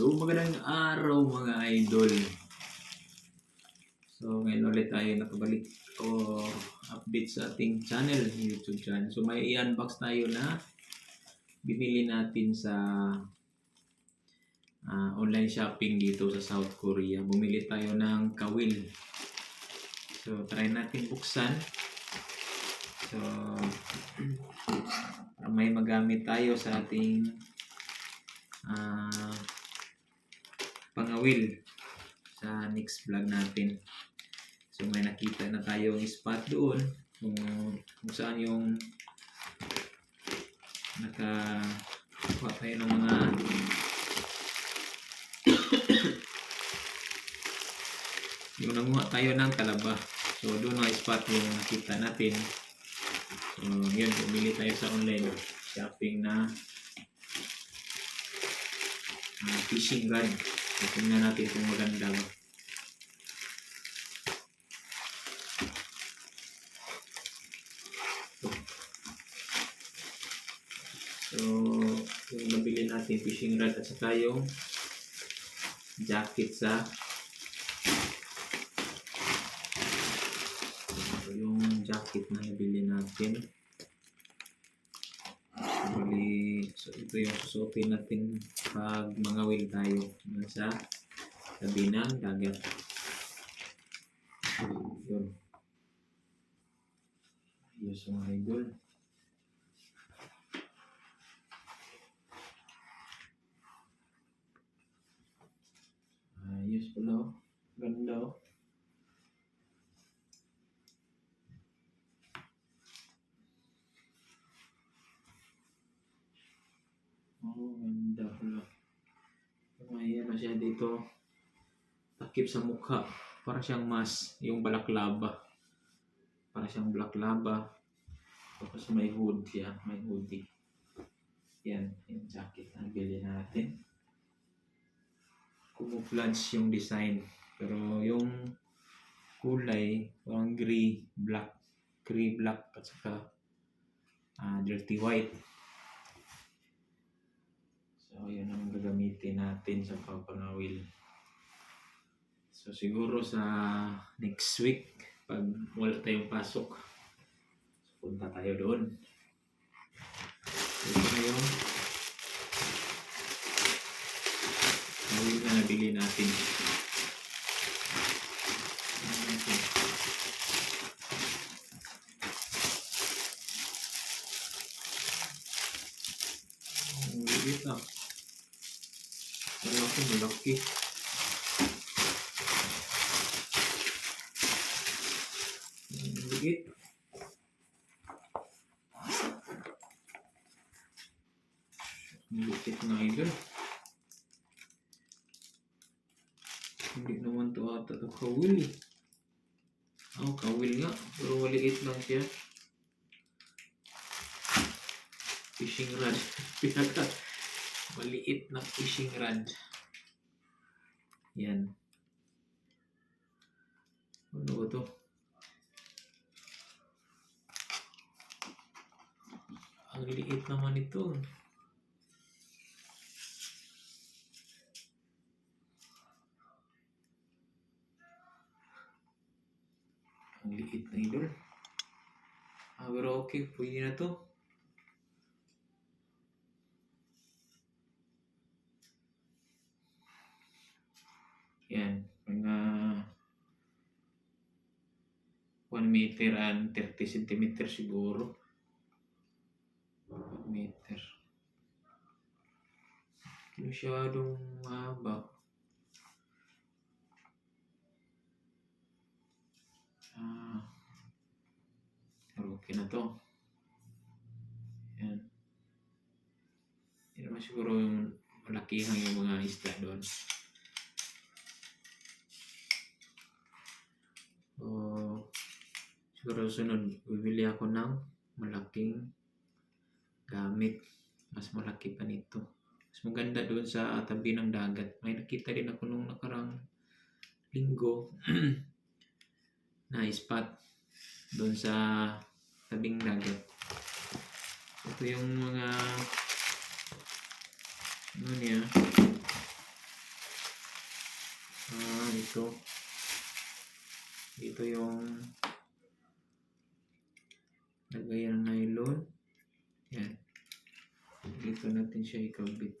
So, magandang araw mga idol. So, ngayon ulit tayo nakabalik o update sa ating channel, YouTube channel. So, may i-unbox tayo na binili natin sa ah, online shopping dito sa South Korea. Bumili tayo ng kawil. So, try natin buksan. So, may magamit tayo sa ating ah pangawil sa next vlog natin. So may nakita na tayong spot doon kung, kung saan yung naka kuha tayo ng mga yung nanguha tayo ng kalaba. So doon ang spot yung nakita natin. So yun, bumili tayo sa online shopping na ah, fishing rod. So, tingnan natin kung maganda ba. So, yung nabili natin fishing rod at saka yung jacket sa so, yung jacket na nabili natin Bali, so ito susuotin natin pag mga wheel tayo nasa tabi ng dagat. Yun. Ayos mga idol. Ayos pala oh. Ganda oh. Oh, ganda pala. May ano siya dito. Takip sa mukha. Para siyang mas, yung balaklava. Para siyang balaklava. Tapos may hood siya, may hoodie. Yan, yung jacket na bili natin. Camouflage yung design. Pero yung kulay, parang gray, black. Gray, black, at saka ah, dirty white. So, yun ang gagamitin natin sa papangawil. So, siguro sa next week, pag wala tayong pasok, punta tayo doon. So, ito na yung awil na nabili natin. Ano natin? Ang liit ah. Ko malaki. Ang liit. Ang liit na idol. Hindi naman to ata to kawil eh. Oh, kawil nga. Pero maliit lang siya. Fishing rod. Pinaka maliit na fishing rod. Yan. Ano ba to? Ang liit naman ito. Ang liit na idol. Ah, pero okay. Pwede na to. Yan. Mga 1 meter and 30 centimeter siguro. 1 meter. Masyadong mahaba. Ah. Okay na to. Yan. Hindi naman siguro yung malakihan yung mga isda doon. Siguro sunod, bibili ako ng malaking gamit. Mas malaki pa nito. Mas maganda doon sa tabi ng dagat. May nakita din ako nung nakarang linggo na spot doon sa tabing dagat. Ito yung mga ano niya dito. Dito yung lagayan ng nylon. Yan. Dito natin siya ikabit.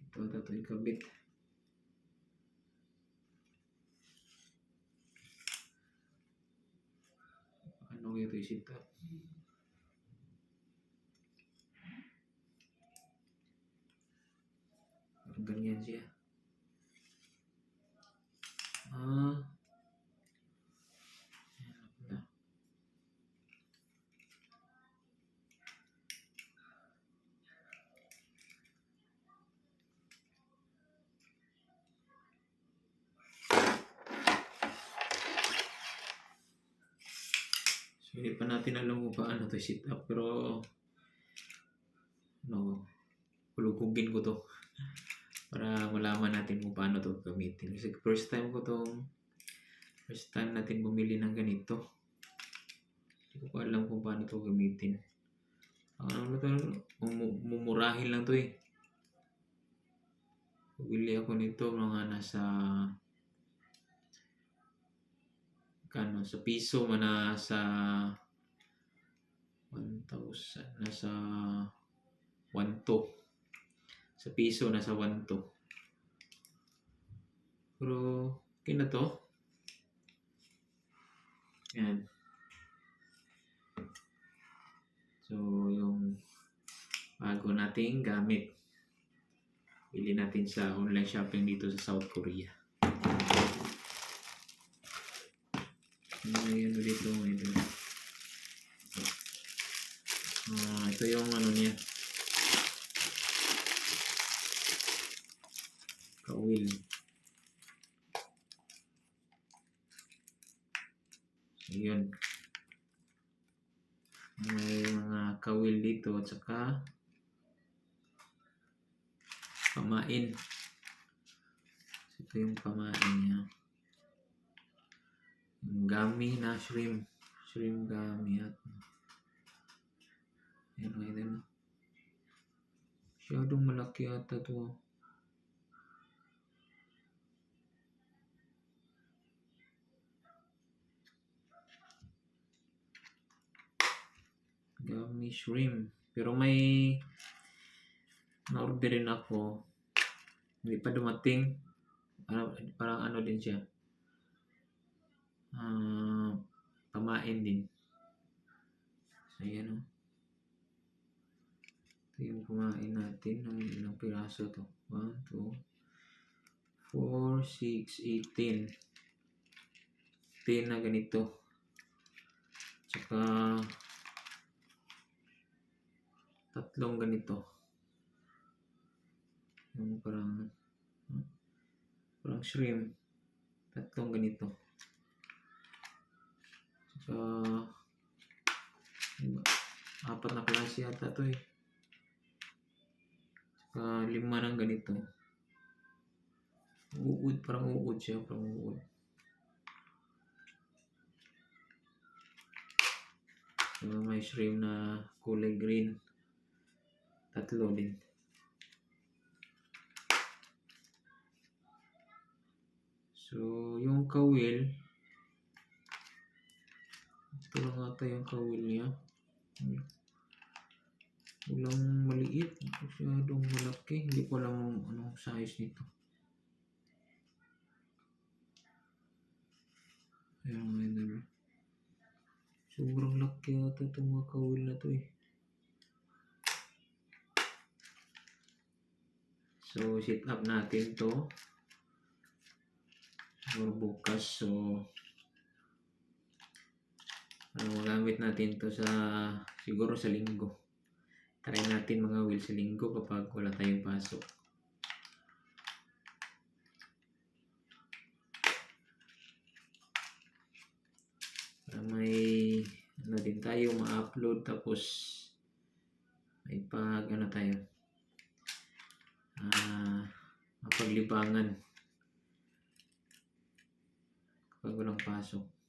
Dito ito ikabit. Ano ito isita? Ganyan siya. Ah. Ayan pala. So, hindi pa natin alam kung paano to sit up, pero no, hulugugin ko to para malaman natin kung paano to gamitin. Kasi first time ko to, first time natin bumili ng ganito. Hindi ko alam kung paano to gamitin. Ano na to, mumu- mumurahin lang to eh. Bili ako nito mga nasa kano sa piso man nasa 1,000 nasa 1 to sa piso nasa 1 to pero okay na to. Yan so yung bago nating gamit. Bili natin sa online shopping dito sa South Korea Ano dito, may ito. Ah, ito yung ano niya. Kawil. Yun. May mga kawil dito at saka pamain. Ito yung pamain niya. Gami na shrimp. Shrimp gami at mga idol. Masyadong malaki ata to. Gami shrimp. Pero may na-order rin ako. Hindi pa dumating. Parang, parang ano din siya. Ah, pamain din. Ayan o. Ito yung pamain natin. Ng ilang piraso to. 1, 2, 4, 6, 18. 10 na ganito. Tsaka tatlong ganito. Yung parang hmm? parang shrimp. Tatlong ganito. Tsaka lima- apat na klase yata to eh. Tsaka lima ng ganito. Uud, parang uud siya, parang uud. So, may shrimp na kulay green. Tatlo din. So, yung kawil, ito lang ata yung kawil niya. Walang maliit, masyadong malaki. Hindi ko alam anong size nito. Ayan mga idol. Sobrang laki ata itong mga kawil na to eh. So, sit up natin to. Or bukas. So, ano, magamit natin to sa, siguro sa linggo. Try natin mga wheel sa linggo kapag wala tayong pasok. Para may, ano din tayo, ma-upload tapos may pag, ano tayo, ah, mapaglibangan kapag walang pasok.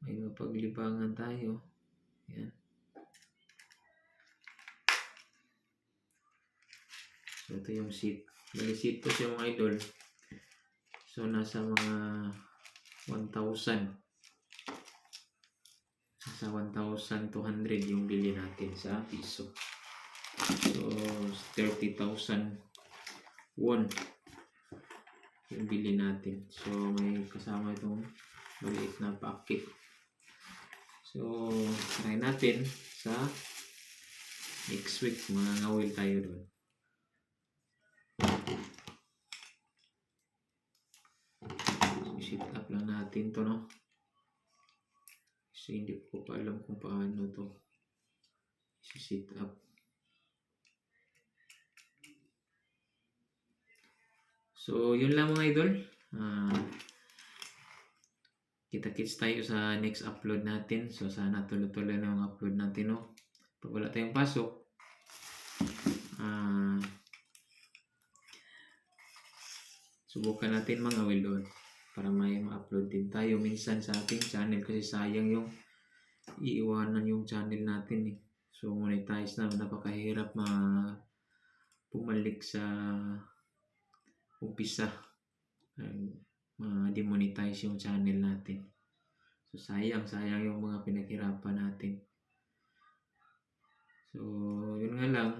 May mapaglibangan tayo. Yan. So, ito yung seat. Bali, seat to siya mga idol. So, nasa mga 1,000. Nasa 1,200 yung bili natin sa piso. So, 30,000 won yung bili natin. So, may kasama itong maliit na packet. So, try natin sa next week. Mga ngawil tayo doon. So, sit up lang natin to, no? Kasi hindi ko pa alam kung paano to. sit up. So, yun lang mga idol. Ah, kita-kits tayo sa next upload natin. So, sana tuloy-tuloy na yung upload natin, no? Pag wala tayong pasok, ah, subukan natin mga will doon para may ma-upload din tayo minsan sa ating channel kasi sayang yung iiwanan yung channel natin eh. So, monetize na. Napakahirap ma pumalik sa umpisa Ay, ma-demonetize yung channel natin. So, sayang, sayang yung mga pinaghirapan natin. So, yun nga lang.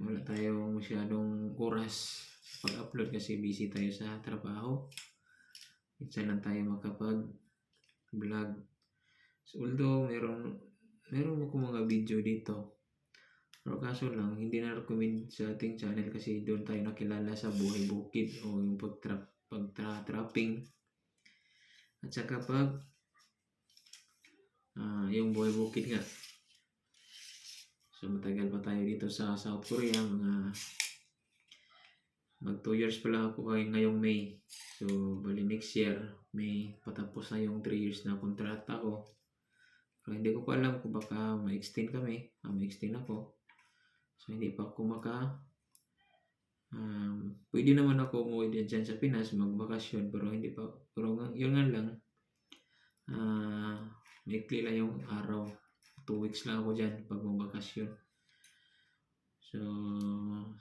Wala tayong masyadong oras pag-upload kasi busy tayo sa trabaho. Minsan lang tayo makapag-vlog. So, although meron, meron ako mga video dito. Pero kaso lang, hindi na recommend sa ating channel kasi doon tayo nakilala sa buhay bukid o yung pag-trap, pag-trapping. At saka pag ah, yung buhay bukid nga. So matagal pa tayo dito sa South Korea, mga mag 2 years pa lang ako ngayong May. So bali next year, May patapos na yung 3 years na kontrata ko. Pero hindi ko pa alam kung baka ma-extend kami, ah, ma-extend ako. So, hindi pa ako maka... Um, pwede naman ako umuwi din dyan sa Pinas, magbakasyon, pero hindi pa... Pero yun nga lang, ah maikli lang yung araw. Two weeks lang ako dyan pag magbakasyon. So,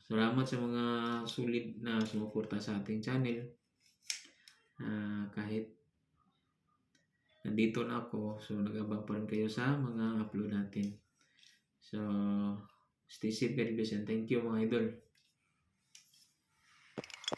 salamat sa mga sulit na sumuporta sa ating channel. Ah, kahit nandito na ako, so nag-abang pa rin kayo sa mga upload natin. So, Stay safe, God bless, and thank you mga idol.